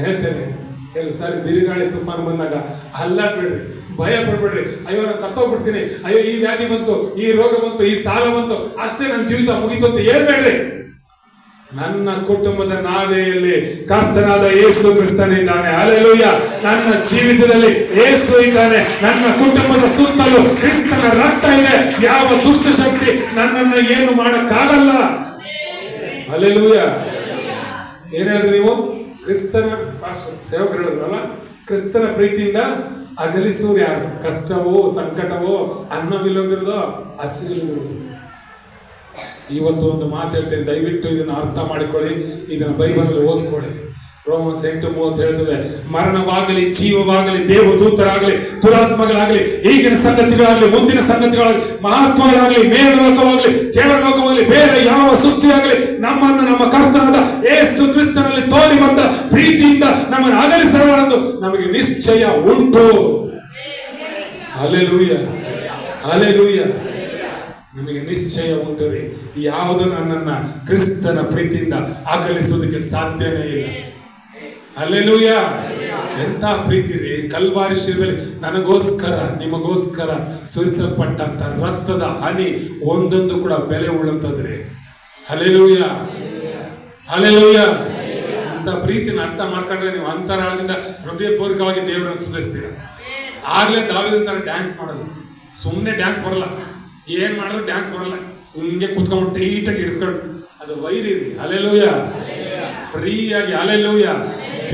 ಹೇಳ್ತೇನೆ, ಕೆಲವು ಸಾರಿ ಬಿರುಗಾಳಿ ತುಫಾನ್ ಬಂದಾಗ ಬಿಡ್ರಿ ಭಯ ಪಡ್ಬೇಡ್ರಿ. ಅಯ್ಯೋ, ನಾನು ಸತ್ತೋಗ್ಬಿಡ್ತೀನಿ. ಅಯ್ಯೋ, ಈ ವ್ಯಾಧಿ ಬಂತು, ಈ ರೋಗ ಬಂತು, ಈ ಸಾಲ ಬಂತು. ಅಷ್ಟೇ ನನ್ನ ಜೀವಿತ ಮುಗಿತು ಅಂತ ಹೇಳ್ಬೇಡ್ರಿ. ನನ್ನ ಕುಟುಂಬದ ನಾವೆಯಲ್ಲಿ ಕರ್ತನಾದ ಯೇಸು ಕ್ರಿಸ್ತನಿದ್ದಾನೆ ಅಲೆಲುಯ್ಯ ನನ್ನ ಜೀವಿತದಲ್ಲಿ ಏಸು ಇದ್ದಾನೆ. ನನ್ನ ಕುಟುಂಬದ ಸುತ್ತಲೂ ಕ್ರಿಸ್ತನ ರಕ್ತ ಇದೆ. ಯಾವ ದುಷ್ಟ ಶಕ್ತಿ ನನ್ನನ್ನು ಏನು ಮಾಡಕ್ಕಾಗಲ್ಲ. ಅಲೆಲುಯ್ಯ ಏನ್ ಹೇಳಿದ್ರಿ ನೀವು? ಕ್ರಿಸ್ತನ ಸೇವಕರು ಹೇಳಿದ್ರಲ್ಲ ಕ್ರಿಸ್ತನ ಪ್ರೀತಿಯಿಂದ ಅಗಲಿಸೋರು ಯಾರು ಕಷ್ಟವೋ, ಸಂಕಟವೋ ಅನ್ನವಿಲ್ಲದಿರೋದೋ ಹಸಿವಿಲ್ಲದಿರೋದು ಇವತ್ತು ಒಂದು ಮಾತು ಹೇಳ್ತೇನೆ, ದಯವಿಟ್ಟು ಇದನ್ನು ಅರ್ಥ ಮಾಡಿಕೊಳ್ಳಿ, ಇದನ್ನು ಬೈಬಲಲ್ಲಿ ಓದ್ಕೊಳ್ಳಿ. ರೋಮನ್ ಸೆಂಟು ಮೂವತ್ತು ಹೇಳ್ತದೆ, ಮರಣವಾಗಲಿ, ಜೀವವಾಗಲಿ, ದೇವದೂತರಾಗಲಿ, ದುರಾತ್ಮಗಳಾಗಲಿ, ಈಗಿನ ಸಂಗತಿಗಳಾಗಲಿ, ಮುಂದಿನ ಸಂಗತಿಗಳಾಗಲಿ, ಮಹಾತ್ಮಗಳಾಗಲಿ, ಮೇಲೋಕವಾಗಲಿ, ಕೇಳಲೋಕವಾಗಲಿ, ಬೇರೆ ಯಾವ ಸೃಷ್ಟಿಯಾಗಲಿ, ನಮ್ಮನ್ನು ನಮ್ಮ ಕರ್ತನಾದ ಪ್ರೀತಿಯಿಂದ ನಮ್ಮನ್ನು ಅಗಲಿಸಲು ನಮಗೆ ನಿಶ್ಚಯ ಉಂಟು. ಅಲೆಲೂಯ ಅಲೆಲೂಯ ನಮಗೆ ನಿಶ್ಚಯ ಉಂಟು ರೀ. ಯಾವುದು ನನ್ನನ್ನ ಕ್ರಿಸ್ತನ ಪ್ರೀತಿಯಿಂದ ಅಗಲಿಸುವುದಕ್ಕೆ ಸಾಧ್ಯನೇ ಇಲ್ಲ. ಅಲ್ಲೆಲೂಯ ಎಂತ ಪ್ರೀತಿ ರೀ. ಕಲ್ವಾರಿ ಶಿಲ್ಬೆಲಿ ನನಗೋಸ್ಕರ, ನಿಮಗೋಸ್ಕರ ಸುರಿಸಲ್ಪಟ್ಟಂತ ರಕ್ತದ ಹನಿ ಒಂದೊಂದು ಕೂಡ ಬೆಲೆ ಉಳ್ಳಂತದ್ರಿ ಅಲೆಲೂಯ ಅಲೆಲೂಯ ಅಂತ ಪ್ರೀತಿನ ಅರ್ಥ ಮಾಡ್ಕೊಂಡ್ರೆ ನೀವು ಅಂತರಾಳದಿಂದ ಹೃದಯಪೂರ್ವಕವಾಗಿ ದೇವರನ್ನ ಸ್ತುತಿಸ್ತೀರ? ಆಗ್ಲೇ ದಾವಿದಿಂದ ಡ್ಯಾನ್ಸ್ ಮಾಡೋದು. ಸುಮ್ಮನೆ ಡ್ಯಾನ್ಸ್ ಬರಲ್ಲ. ಏನ್ ಮಾಡಿದ್ರು ಡ್ಯಾನ್ಸ್ ಬರಲ್ಲ. ಹಿಂಗೆ ಕುತ್ಕೊಂಡು ಟೈಟಾಗಿ ಹಿಡ್ಕೊಂಡು. ಅದು ವೈರಿ ಅಲೆಲೂಯ ಫ್ರೀಯಾಗಿ ಅಲೆಲೂಯ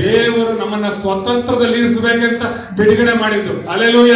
ದೇವರು ನಮ್ಮನ್ನ ಸ್ವತಂತ್ರದಲ್ಲಿ ಇರಿಸಬೇಕಂತ ಬಿಡುಗಡೆ ಮಾಡಿದ್ದು. ಅಲೆಲೂಯ